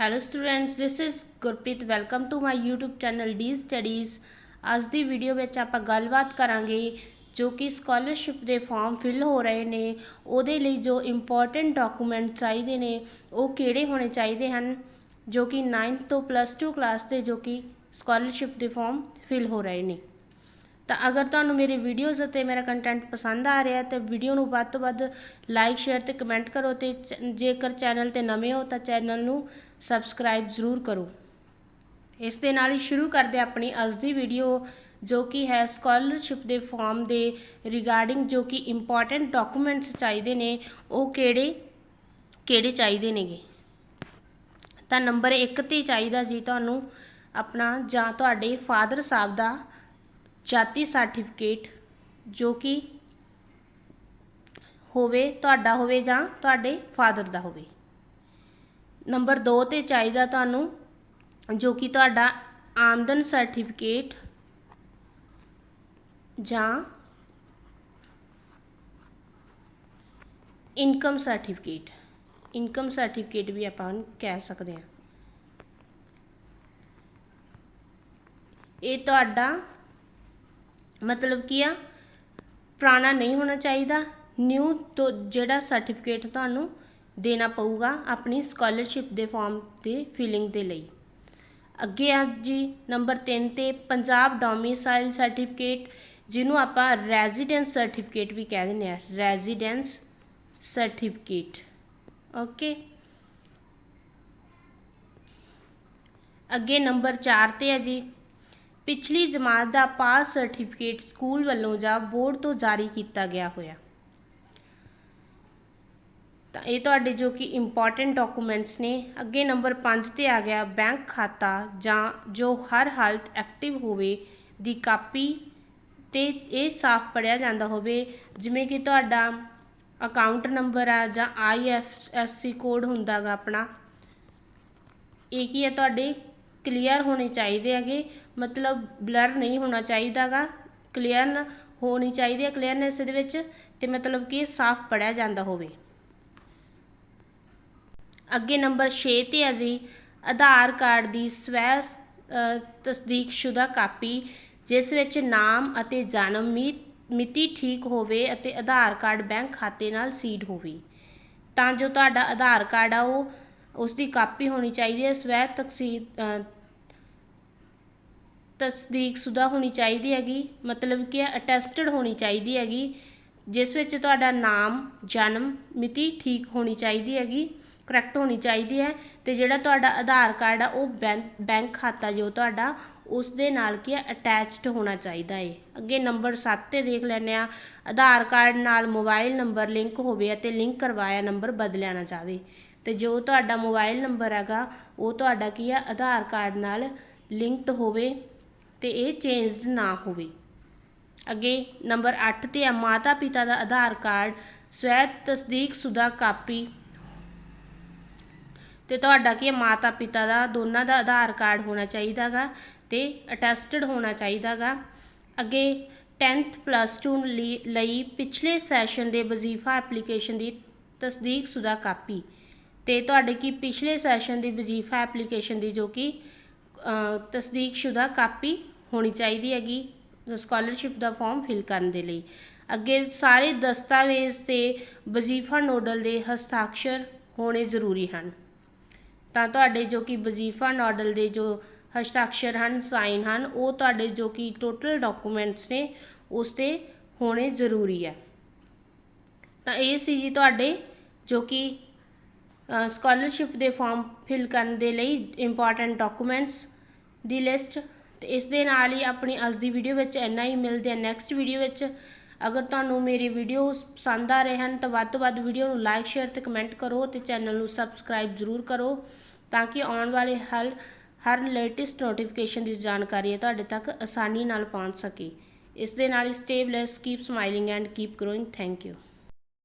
Hello students this is Gurpreet welcome to my YouTube channel D studies ਅੱਜ ਦੀ video ਵਿੱਚ ਆਪਾਂ ਗੱਲਬਾਤ ਕਰਾਂਗੇ ਜੋ ਕਿ ਸਕਾਲਰਸ਼ਿਪ ਦੇ ਫਾਰਮ ਫਿਲ ਹੋ ਰਹੇ ਨੇ। ਉਹਦੇ ਲਈ ਜੋ ਇੰਪੋਰਟੈਂਟ ਡਾਕੂਮੈਂਟ ਚਾਹੀਦੇ ਨੇ, ਉਹ ਕਿਹੜੇ ਹੋਣੇ ਚਾਹੀਦੇ ਹਨ? ਜੋ ਕਿ 9th ਤੋਂ ਪਲੱਸ 2 ਕਲਾਸ ਦੇ ਜੋ ਕਿ ਸਕਾਲਰਸ਼ਿਪ ਦੇ ਫਾਰਮ ਫਿਲ ਹੋ ਰਹੇ ਨੇ। ਤਾਂ ਅਗਰ ਤੁਹਾਨੂੰ ਮੇਰੇ ਵੀਡੀਓਜ਼ ਅਤੇ ਮੇਰਾ ਕੰਟੈਂਟ ਪਸੰਦ ਆ ਰਿਹਾ ਤਾਂ ਵੀਡੀਓ ਨੂੰ ਵੱਧ ਤੋਂ ਵੱਧ ਲਾਈਕ ਸ਼ੇਅਰ ਤੇ ਕਮੈਂਟ ਕਰੋ ਤੇ ਚ- ਜੇਕਰ ਚੈਨਲ ਤੇ ਨਵੇਂ ਹੋ ਤਾਂ ਚੈਨਲ ਨੂੰ ਸਬਸਕ੍ਰਾਈਬ ਜ਼ਰੂਰ ਕਰੋ। ਇਸ ਦੇ ਨਾਲ ਹੀ ਸ਼ੁਰੂ ਕਰਦੇ ਆਪਣੀ ਅੱਜ ਦੀ ਵੀਡੀਓ ਜੋ ਕਿ ਹੈ ਸਕਾਲਰਸ਼ਿਪ ਦੇ ਫਾਰਮ ਦੇ ਰਿਗਾਰਡਿੰਗ ਜੋ ਕਿ ਇੰਪੋਰਟੈਂਟ ਡਾਕੂਮੈਂਟਸ ਚਾਹੀਦੇ ਨੇ, ਉਹ ਕਿਹੜੇ ਕਿਹੜੇ ਚਾਹੀਦੇ ਨੇਗੇ। ਤਾਂ ਨੰਬਰ 1 ਤੇ ਚਾਹੀਦਾ ਜੀ ਤੁਹਾਨੂੰ ਆਪਣਾ ਜਾਂ ਤੁਹਾਡੇ ਫਾਦਰ ਸਾਹਿਬ ਦਾ ਜਾਤੀ ਸਰਟੀਫਿਕੇਟ ਜੋ ਕਿ ਹੋਵੇ, ਤੁਹਾਡਾ ਹੋਵੇ ਜਾਂ ਤੁਹਾਡੇ ਫਾਦਰ ਦਾ ਹੋਵੇ। ਨੰਬਰ 2 ਤੇ ਚਾਹੀਦਾ ਤੁਹਾਨੂੰ ਜੋ ਕਿ ਤੁਹਾਡਾ ਆਮਦਨ ਸਰਟੀਫਿਕੇਟ ਜਾਂ ਇਨਕਮ ਸਰਟੀਫਿਕੇਟ ਇਨਕਮ ਸਰਟੀਫਿਕੇਟ ਵੀ ਆਪਾਂ ਕਹਿ ਸਕਦੇ ਹਾਂ। ਇਹ ਤੁਹਾਡਾ ਮਤਲਬ ਕੀ ਆ? ਪੁਰਾਣਾ ਨਹੀਂ ਹੋਣਾ ਚਾਹੀਦਾ। ਨਿਊ ਤੋਂ ਜਿਹੜਾ ਸਰਟੀਫਿਕੇਟ ਤੁਹਾਨੂੰ ਦੇਣਾ ਪਊਗਾ ਆਪਣੀ ਸਕਾਲਰਸ਼ਿਪ ਦੇ ਫਾਰਮ ਦੇ ਫਿਲਿੰਗ ਦੇ ਲਈ। ਅੱਗੇ ਆ ਜੀ ਨੰਬਰ 3 ਤੇ ਪੰਜਾਬ ਡੋਮਿਸਾਈਲ ਸਰਟੀਫਿਕੇਟ ਜਿਹਨੂੰ ਆਪਾਂ ਰੈਜ਼ੀਡੈਂਸ ਸਰਟੀਫਿਕੇਟ ਵੀ ਕਹਿ ਦਿੰਦੇ ਆ। ਰੈਜ਼ੀਡੈਂਸ ਸਰਟੀਫਿਕੇਟ ਓਕੇ ਅੱਗੇ ਨੰਬਰ 4 ਤੇ ਹੈ ਜੀ ਪਿਛਲੀ ਜਮਾਤ ਦਾ ਪਾਸ ਸਰਟੀਫਿਕੇਟ ਸਕੂਲ ਵੱਲੋਂ ਜਾਂ ਬੋਰਡ ਤੋਂ ਜਾਰੀ ਕੀਤਾ ਗਿਆ ਹੋਇਆ। ਤਾਂ ਇਹ ਤੁਹਾਡੇ ਜੋ ਕਿ ਇੰਪੋਰਟੈਂਟ ਡਾਕੂਮੈਂਟਸ ਨੇ, ਅੱਗੇ ਨੰਬਰ 5 ਤੇ ਆ ਗਿਆ ਬੈਂਕ ਖਾਤਾ ਜਾਂ ਜੋ ਹਰ ਹਾਲਤ ਐਕਟਿਵ ਹੋਵੇ ਦੀ ਕਾਪੀ ਤੇ ਇਹ ਸਾਫ਼ ਪੜਿਆ ਜਾਂਦਾ ਹੋਵੇ, ਜਿਵੇਂ ਕਿ ਤੁਹਾਡਾ ਅਕਾਊਂਟ ਨੰਬਰ ਆ ਜਾਂ ਆਈਐਫਐਸਸੀ ਕੋਡ ਹੁੰਦਾਗਾ ਆਪਣਾ, ਇਹ ਕੀ ਹੈ ਤੁਹਾਡੇ ਕਲੀਅਰ ਹੋਣੇ ਚਾਹੀਦੇ ਹੈਗੇ। ਮਤਲਬ ਬਲਰ ਨਹੀਂ ਹੋਣਾ ਚਾਹੀਦਾਗਾ ਕਲੀਅਰ ਹੋਣੀ ਚਾਹੀਦੀ ਹੈ ਕਲੀਅਰਨੈਸ ਦੇ ਵਿੱਚ ਤੇ ਮਤਲਬ ਕਿ ਸਾਫ਼ ਪੜਿਆ ਜਾਂਦਾ ਹੋਵੇ। ਅੱਗੇ ਨੰਬਰ 6 ਤੇ ਹੈ ਜੀ, ਆਧਾਰ ਕਾਰਡ ਦੀ ਸਵੈ ਤਸਦੀਕਸ਼ੁਦਾ ਕਾਪੀ, ਜਿਸ ਵਿੱਚ ਨਾਮ ਅਤੇ ਜਨਮ ਮਿ- ਮਿਤੀ ਠੀਕ ਹੋਵੇ ਅਤੇ ਆਧਾਰ ਕਾਰਡ ਬੈਂਕ ਖਾਤੇ ਨਾਲ ਸੀਡ ਹੋਵੇ। ਤਾਂ ਜੋ ਤੁਹਾਡਾ ਆਧਾਰ ਕਾਰਡ ਆ, ਉਹ ਉਸ ਦੀ ਕਾਪੀ ਹੋਣੀ ਚਾਹੀਦੀ ਹੈ, ਸਵੈ ਤਕਸੀਦ ਤਸਦੀਕਸ਼ੁਦਾ ਹੋਣੀ ਚਾਹੀਦੀ ਹੈਗੀ, ਮਤਲਬ ਕਿ ਅਟੈਸਟਡ ਹੋਣੀ ਚਾਹੀਦੀ ਹੈਗੀ, ਜਿਸ ਵਿੱਚ ਤੁਹਾਡਾ ਨਾਮ, ਜਨਮ, ਮਿਤੀ ਠੀਕ ਹੋਣੀ ਚਾਹੀਦੀ ਹੈਗੀ ਕਰੈਕਟ ਹੋਣੀ ਚਾਹੀਦੀ ਹੈ, ਤੇ ਜਿਹੜਾ ਤੁਹਾਡਾ ਆਧਾਰ ਕਾਰਡ ਆ, ਉਹ ਬੈਂਕ ਬੈਂਕ ਖਾਤਾ ਜੋ ਤੁਹਾਡਾ ਉਸ ਦੇ ਨਾਲ ਕੀ ਹੈ ਅਟੈਚਡ ਹੋਣਾ ਚਾਹੀਦਾ ਹੈ ਅੱਗੇ ਨੰਬਰ 7 ਤੇ ਦੇਖ ਲੈਂਦੇ ਆ ਆਧਾਰ ਕਾਰਡ ਨਾਲ ਮੋਬਾਈਲ ਨੰਬਰ ਲਿੰਕ ਹੋਵੇ ਅਤੇ ਲਿੰਕ ਕਰਵਾਇਆ ਨੰਬਰ ਬਦਲਿਆ ਨਾ ਜਾਵੇ, ਤੇ ਜੋ ਤੁਹਾਡਾ ਮੋਬਾਈਲ ਨੰਬਰ ਹੈਗਾ, ਉਹ ਤੁਹਾਡਾ ਕੀ ਹੈ, ਆਧਾਰ ਕਾਰਡ ਨਾਲ ਲਿੰਕਡ ਹੋਵੇ ਤੇ ਇਹ ਚੇਂਜਡ ਨਾ ਹੋਵੇ। ਅੱਗੇ ਨੰਬਰ 8 ਤੇ ਆ, ਮਾਤਾ ਪਿਤਾ ਦਾ ਆਧਾਰ ਕਾਰਡ, ਸਵੈ ਤਸਦੀਕ ਸੁਦਾ ਕਾਪੀ। ਤੇ ਤੁਹਾਡਾ ਕੀ ਹੈ ਮਾਤਾ ਪਿਤਾ ਦਾ, ਦੋਨਾਂ ਦਾ ਆਧਾਰ ਕਾਰਡ ਹੋਣਾ ਚਾਹੀਦਾਗਾ ਤੇ ਅਟੈਸਟਡ ਹੋਣਾ ਚਾਹੀਦਾਗਾ ਅੱਗੇ 10th ਪਲੱਸ 2 ਲਈ ਲਈ ਪਿਛਲੇ ਸੈਸ਼ਨ ਦੇ ਵਜ਼ੀਫਾ ਐਪਲੀਕੇਸ਼ਨ ਦੀ ਤਸਦੀਕ ਸੁਦਾ ਕਾਪੀ। ਤੇ ਤੁਹਾਡੇ ਕੀ ਪਿਛਲੇ ਸੈਸ਼ਨ ਦੀ ਵਜ਼ੀਫਾ ਐਪਲੀਕੇਸ਼ਨ ਦੀ ਜੋ ਕਿ ਤਸਦੀਕਸ਼ੁਦਾ ਕਾਪੀ ਹੋਣੀ ਚਾਹੀਦੀ ਹੈਗੀ ਸਕਾਲਰਸ਼ਿਪ ਦਾ ਫਾਰਮ ਫਿਲ ਕਰਨ ਦੇ ਲਈ। ਅੱਗੇ ਸਾਰੇ ਦਸਤਾਵੇਜ਼ ਤੇ ਵਜ਼ੀਫਾ ਨੋਡਲ ਦੇ ਹਸਤਾਖਰ ਹੋਣੇ ਜ਼ਰੂਰੀ ਹਨ। ਤਾਂ ਤੁਹਾਡੇ ਜੋ ਕਿ ਵਜ਼ੀਫਾ ਨੋਡਲ ਦੇ ਜੋ ਹਸਤਾਖਰ ਹਨ, ਸਾਈਨ ਹਨ, ਉਹ ਤੁਹਾਡੇ ਜੋ ਕਿ ਟੋਟਲ ਡਾਕੂਮੈਂਟਸ ਨੇ, ਉਸ ਤੇ ਹੋਣੇ ਜ਼ਰੂਰੀ ਹੈ। ਤਾਂ ਇਹ ਸੀ ਜੀ ਤੁਹਾਡੇ ਜੋ ਕਿ ਸਕਾਲਰਸ਼ਿਪ ਦੇ ਫਾਰਮ ਫਿਲ ਕਰਨ ਦੇ ਲਈ ਇੰਪੋਰਟੈਂਟ ਡਾਕੂਮੈਂਟਸ ਦੀ ਲਿਸਟ ਤੇ ਇਸ ਦੇ ਨਾਲ ਹੀ ਆਪਣੀ ਅੱਜ ਦੀ ਵੀਡੀਓ ਵਿੱਚ ਇੰਨਾ ਹੀ। ਮਿਲਦੇ ਆ ਨੈਕਸਟ ਵੀਡੀਓ ਵਿੱਚ। ਅਗਰ ਤੁਹਾਨੂੰ ਮੇਰੀ ਵੀਡੀਓ ਪਸੰਦ ਆ ਰਹੇ ਹਨ, ਤਾਂ ਵੱਧ ਤੋਂ ਵੱਧ ਵੀਡੀਓ ਨੂੰ ਲਾਈਕ ਸ਼ੇਅਰ ਤੇ ਕਮੈਂਟ ਕਰੋ ਤੇ ਚੈਨਲ ਨੂੰ ਸਬਸਕ੍ਰਾਈਬ ਜ਼ਰੂਰ ਕਰੋ ਤਾਂ ਕਿ ਆਉਣ ਵਾਲੇ ਹਰ ਹਰ ਲੇਟੈਸਟ ਨੋਟੀਫਿਕੇਸ਼ਨ ਦੀ ਜਾਣਕਾਰੀ ਤੁਹਾਡੇ ਤੱਕ ਆਸਾਨੀ ਨਾਲ ਪਹੁੰਚ ਸਕੇ। ਇਸ ਦੇ ਨਾਲ ਹੀ stay bless keep smiling and keep growing thank you